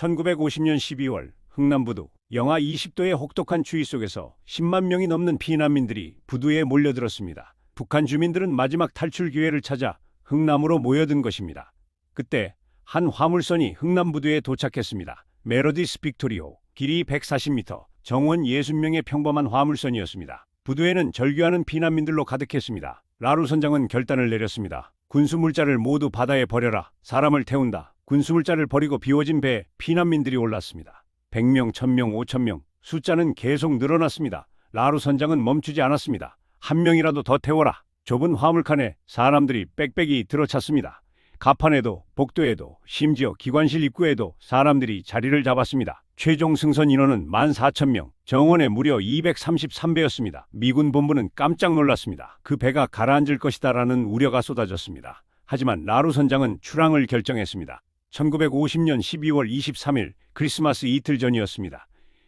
1950년 12월 흥남부두 영하 20도의 혹독한 추위 속에서 10만 명이 넘는 피난민들이 부두에 몰려들었습니다. 북한 주민들은 마지막 탈출 기회를 찾아 흥남으로 모여든 것입니다. 그때 한 화물선이 흥남부두에 도착했습니다. 메로디스 빅토리오, 길이 140m, 정원 60명의 평범한 화물선이었습니다. 부두에는 절규하는 피난민들로 가득했습니다. 라루 선장은 결단을 내렸습니다. 군수물자를 모두 바다에 버려라. 사람을 태운다. 군수물자를 버리고 비워진 배에 피난민들이 올랐습니다. 100명, 1000명, 5000명. 숫자는 계속 늘어났습니다. 라루 선장은 멈추지 않았습니다. 한 명이라도 더 태워라. 좁은 화물칸에 사람들이 빽빽이 들어찼습니다. 가판에도 복도에도 심지어 기관실 입구에도 사람들이 자리를 잡았습니다. 최종 승선 인원은 14,000명, 정원에 무려 233배였습니다. 미군 본부는 깜짝 놀랐습니다. 그 배가 가라앉을 것이다라는 우려가 쏟아졌습니다. 하지만 라루 선장은 출항을 결정했습니다. 1950년 12월 23일 크리스마스 이틀 전이었습니다.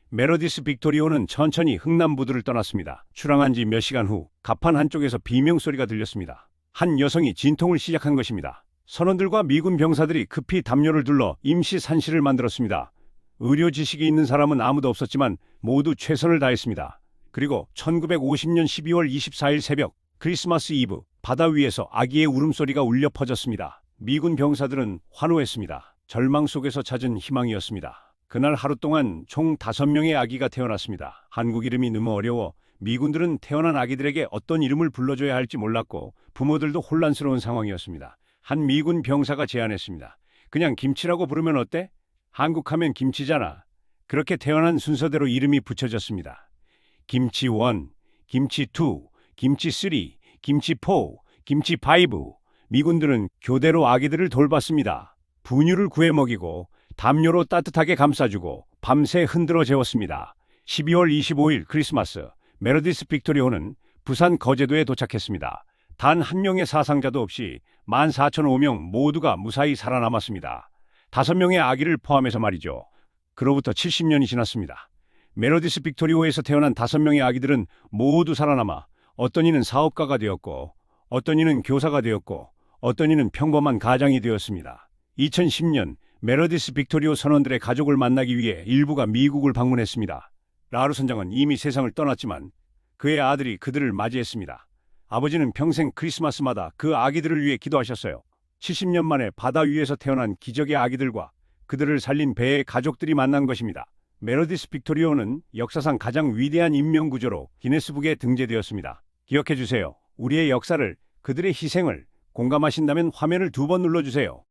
메로디스 빅토리오는 천천히 흥남부두를 떠났습니다. 출항한 지 몇 시간 후 가판 한쪽에서 비명소리가 들렸습니다. 한 여성이 진통을 시작한 것입니다. 선원들과 미군 병사들이 급히 담요를 둘러 임시 산실을 만들었습니다. 의료 지식이 있는 사람은 아무도 없었지만 모두 최선을 다했습니다. 그리고 1950년 12월 24일 새벽 크리스마스 이브 바다 위에서 아기의 울음소리가 울려 퍼졌습니다. 미군 병사들은 환호했습니다. 절망 속에서 찾은 희망이었습니다. 그날 하루 동안 총 5명의 아기가 태어났습니다. 한국 이름이 너무 어려워 미군들은 태어난 아기들에게 어떤 이름을 불러줘야 할지 몰랐고 부모들도 혼란스러운 상황이었습니다. 한 미군 병사가 제안했습니다. 그냥 김치라고 부르면 어때? 한국하면 김치잖아. 그렇게 태어난 순서대로 이름이 붙여졌습니다. 김치 1, 김치 2, 김치 3, 김치 4, 김치 5. 미군들은 교대로 아기들을 돌봤습니다. 분유를 구해 먹이고 담요로 따뜻하게 감싸주고 밤새 흔들어 재웠습니다. 12월 25일 크리스마스 메로디스 빅토리오는 부산 거제도에 도착했습니다. 단 한 명의 사상자도 없이 14,005명 모두가 무사히 살아남았습니다. 다섯 명의 아기를 포함해서 말이죠. 그로부터 70년이 지났습니다. 메로디스 빅토리오에서 태어난 다섯 명의 아기들은 모두 살아남아 어떤 이는 사업가가 되었고 어떤 이는 교사가 되었고 어떤 이는 평범한 가장이 되었습니다. 2010년 메로디스 빅토리오 선원들의 가족을 만나기 위해 일부가 미국을 방문했습니다. 라루 선장은 이미 세상을 떠났지만 그의 아들이 그들을 맞이했습니다. 아버지는 평생 크리스마스마다 그 아기들을 위해 기도하셨어요. 70년 만에 바다 위에서 태어난 기적의 아기들과 그들을 살린 배의 가족들이 만난 것입니다. 메로디스 빅토리오는 역사상 가장 위대한 인명구조로 기네스북에 등재되었습니다. 기억해 주세요. 우리의 역사를, 그들의 희생을 공감하신다면 화면을 두 번 눌러주세요.